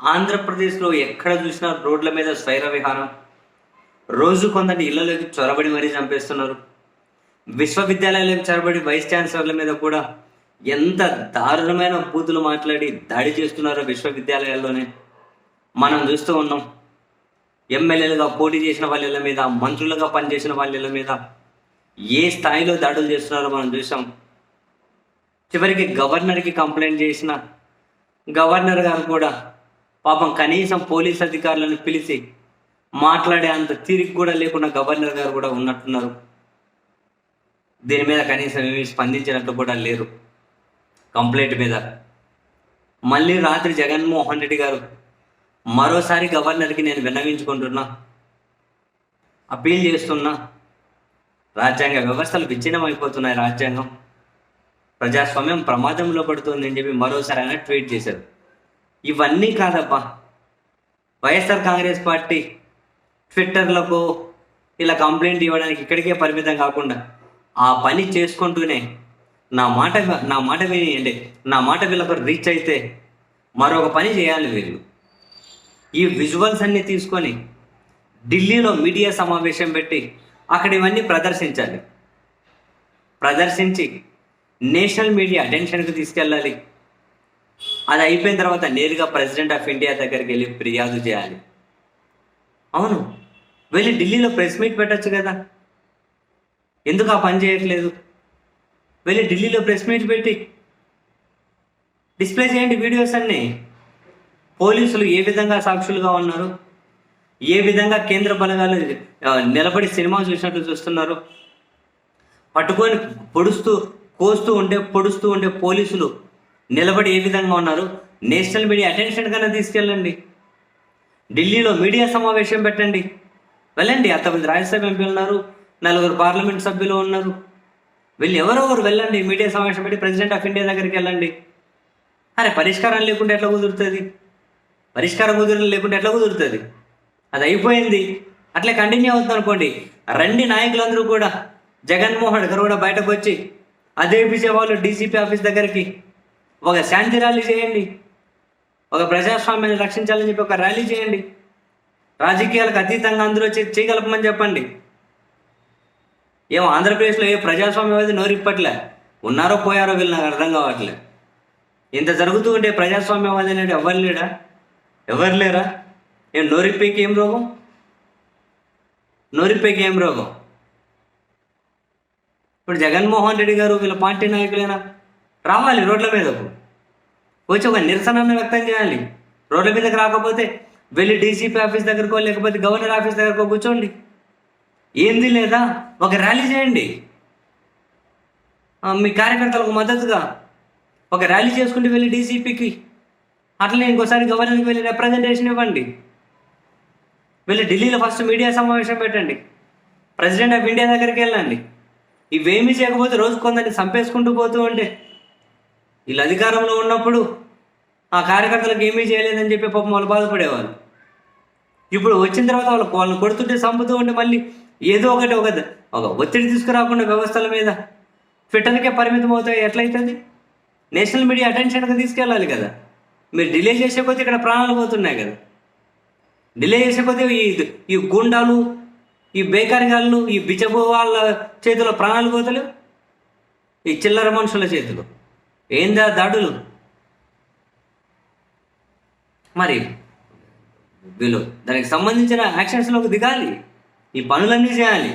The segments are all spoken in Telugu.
ఆంధ్రప్రదేశ్లో ఎక్కడ చూసినా రోడ్ల మీద స్వైర విహారం. రోజు కొందరి ఇళ్ళలోకి చొరబడి మరీ చంపేస్తున్నారు. విశ్వవిద్యాలయాలకు చొరబడి వైస్ ఛాన్సలర్ల మీద కూడా ఎంత దారుణమైన బూతులు మాట్లాడి దాడి చేస్తున్నారో విశ్వవిద్యాలయాల్లోనే. మనం చూస్తూ ఉన్నాం. ఎమ్మెల్యేలుగా పోటీ చేసిన వాళ్ళ మీద మంత్రులుగా పనిచేసిన వాళ్ళ మీద ఏ స్థాయిలో దాడులు చేస్తున్నారో మనం చూసాం చివరికి గవర్నర్కి కంప్లైంట్ చేసిన గవర్నర్ గారు కూడా పాపం కనీసం పోలీస్ అధికారులను పిలిచి మాట్లాడే అంత తీరిక కూడా లేకుండా గవర్నర్ గారు కూడా ఉన్నట్టున్నారు. దీని మీద కనీసం ఏమి స్పందించినట్టు కూడా లేరు. కంప్లైంట్ మీద. మళ్ళీ రాత్రి జగన్మోహన్ రెడ్డి గారు మరోసారి గవర్నర్కి నేను విన్నవించుకుంటున్నా అప్పీల్ చేస్తున్నా రాజ్యాంగ వ్యవస్థలు విచ్ఛిన్నం అయిపోతున్నాయి రాజ్యాంగం. ప్రజాస్వామ్యం ప్రమాదంలో పడుతుందని చెప్పి మరోసారి ఆయన ట్వీట్ చేశారు. ఇవన్నీ కాదబ్బా. వైఎస్ఆర్ కాంగ్రెస్ పార్టీ ట్విట్టర్లకు ఇలా కంప్లైంట్ ఇవ్వడానికి ఇక్కడికే పరిమితం కాకుండా ఆ పని చేసుకుంటూనే నా మాట నా మాట విని నా మాట వీళ్ళకు రీచ్ అయితే మరొక పని చేయాలి వీళ్ళు. ఈ విజువల్స్ అన్ని తీసుకొని ఢిల్లీలో మీడియా సమావేశం పెట్టి అక్కడ ఇవన్నీ ప్రదర్శించాలి. ప్రదర్శించి నేషనల్ మీడియా అటెన్షన్కి తీసుకెళ్ళాలి. అది అయిపోయిన తర్వాత నేరుగా ప్రెసిడెంట్ ఆఫ్ ఇండియా దగ్గరికి వెళ్ళి ఫిర్యాదు చేయాలి. అవును. వెళ్ళి ఢిల్లీలో ప్రెస్ మీట్ పెట్టచ్చు కదా. ఎందుకు ఆ పని చేయట్లేదు? వెళ్ళి ఢిల్లీలో ప్రెస్ మీట్ పెట్టి డిస్ప్లే చేయండి వీడియోస్ అన్నీ. పోలీసులు ఏ విధంగా సాక్షులుగా ఉన్నారు? ఏ విధంగా కేంద్ర బలగాలు నిలబడి సినిమా చూసినట్టు చూస్తున్నారు? పట్టుకొని పొడుస్తూ కోస్తూ ఉంటే పొడుస్తూ ఉండే పోలీసులు నిలబడి ఏ విధంగా ఉన్నారు? నేషనల్ మీడియా అటెన్షన్ కన్నా తీసుకెళ్ళండి. ఢిల్లీలో మీడియా సమావేశం పెట్టండి. వెళ్ళండి. అంతమంది రాజ్యసభ ఎంపీలు ఉన్నారు. నలుగురు పార్లమెంట్ సభ్యులు ఉన్నారు. వెళ్ళి ఎవరెవరు వెళ్ళండి. మీడియా సమావేశం పెట్టి ప్రెసిడెంట్ ఆఫ్ ఇండియా దగ్గరికి వెళ్ళండి. అరే పరిష్కారం లేకుండా ఎట్లా కుదురుతుంది? పరిష్కారం కుదిరిన లేకుండా ఎట్లా కుదురుతుంది? అది అయిపోయింది. అట్లే కంటిన్యూ అవుతుంది అనుకోండి. రండి నాయకులందరూ కూడా. జగన్మోహన్ గారు కూడా బయటకు వచ్చి. అదే వాళ్ళు డీసీపీ ఆఫీస్ దగ్గరికి. ఒక శాంతి ర్యాలీ చేయండి. ఒక ప్రజాస్వామ్యాన్ని రక్షించాలని చెప్పి ఒక ర్యాలీ చేయండి. రాజకీయాలకు అతీతంగా అందరూ వచ్చి చేయగలపమని చెప్పండి. ఏమో ఆంధ్రప్రదేశ్లో ఏ ప్రజాస్వామ్యవాది నోరిప్పట్లే? ఉన్నారో పోయారో వీళ్ళు నాకు అర్థం కావట్లే. ఇంత జరుగుతూ ఉంటే ప్రజాస్వామ్యవాది అనేది ఎవరు లేడా? ఎవరు లేరా? ఏం నోరిప్పేకి ఏం రోగం? నోరిప్పేకి ఏం రోగం? ఇప్పుడు జగన్మోహన్ రెడ్డి గారు వీళ్ళ పార్టీ నాయకులైనా? రావాలి రోడ్ల మీదకు. వచ్చి ఒక నిరసనను వ్యక్తం చేయాలి. రోడ్ల మీదకి రాకపోతే వెళ్ళి డీసీపీ ఆఫీస్ దగ్గరకో లేకపోతే గవర్నర్ ఆఫీస్ దగ్గరకో కూర్చోండి. ఏంది లేదా? ఒక ర్యాలీ చేయండి. మీ కార్యకర్తలకు మద్దతుగా ఒక ర్యాలీ చేసుకుంటూ వెళ్ళి డీసీపీకి అట్లనే ఇంకోసారి గవర్నర్కి వెళ్ళి రిప్రజెంటేషన్ ఇవ్వండి. వెళ్ళి ఢిల్లీలో ఫస్ట్ మీడియా సమావేశం పెట్టండి. ప్రెసిడెంట్ ఆఫ్ ఇండియా దగ్గరికి వెళ్ళండి. ఇవేమీ చేయకపోతే రోజు కొందరిని చంపేసుకుంటూ పోతూ ఉంటే వీళ్ళు అధికారంలో ఉన్నప్పుడు ఆ కార్యకర్తలకు ఏమీ చేయలేదని చెప్పి పాపం వాళ్ళు బాధపడేవాళ్ళు. ఇప్పుడు వచ్చిన తర్వాత వాళ్ళు వాళ్ళని కొడుతుంటే చంపుతూ ఉంటే మళ్ళీ ఏదో ఒకటి ఒక ఒక ఒత్తిడి తీసుకురాకుండా వ్యవస్థల మీద ఫిట్టర్కే పరిమితం అవుతాయి. ఎట్లయితుంది? నేషనల్ మీడియా అటెన్షన్కి తీసుకెళ్ళాలి కదా. మీరు డిలే చేసే కొద్దీ ఇక్కడ ప్రాణాలు పోతున్నాయి కదా. డిలే చేసే కొద్దీ ఈ ఈ గుండాలు ఈ బేకారిగాళ్ళు ఈ బిచ్చబో వాళ్ళ చేతిలో ప్రాణాలు పోతలేవు? ఈ చిల్లర మనుషుల చేతిలో. ఏందా దాడులు? మరి వీళ్ళు దానికి సంబంధించిన యాక్షన్స్లోకి దిగాలి. ఈ పనులన్నీ చేయాలి.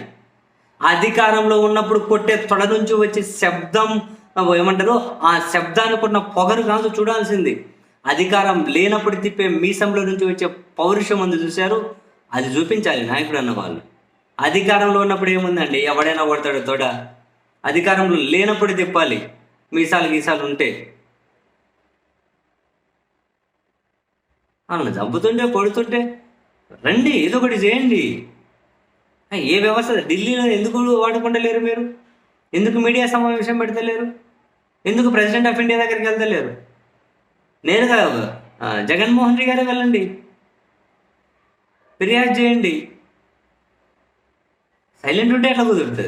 అధికారంలో ఉన్నప్పుడు కొట్టే తొడ నుంచి వచ్చే శబ్దం ఆ, ఏమంటారు? ఆ శబ్దానికి ఉన్న పొగరు కాదు చూడాల్సింది. అధికారం లేనప్పుడు తిప్పే మీసంలో నుంచి వచ్చే పౌరుషం అందు చూశారు? అది చూపించాలి నాయకుడు అన్న వాళ్ళు. అధికారంలో ఉన్నప్పుడు ఏముందండి? ఎవడైనా కొడతాడు తోడ. అధికారంలో లేనప్పుడు తిప్పాలి. మీసాలు గీసాలు ఉంటే? వాళ్ళని చంపుతుంటే కొడుతుంటే? రండి ఏదో ఒకటి చేయండి. ఏ వ్యవస్థ? ఢిల్లీలో ఎందుకు వాడకుండా లేరు మీరు? ఎందుకు మీడియా సమావేశం పెడతలేరు? ఎందుకు ప్రెసిడెంట్ ఆఫ్ ఇండియా దగ్గరికి వెళ్తలేరు? నేరుగా జగన్మోహన్ రెడ్డి గారే వెళ్ళండి. ఫిర్యాదు చేయండి. సైలెంట్ ఉంటే ఎట్లా కుదురుతుంది?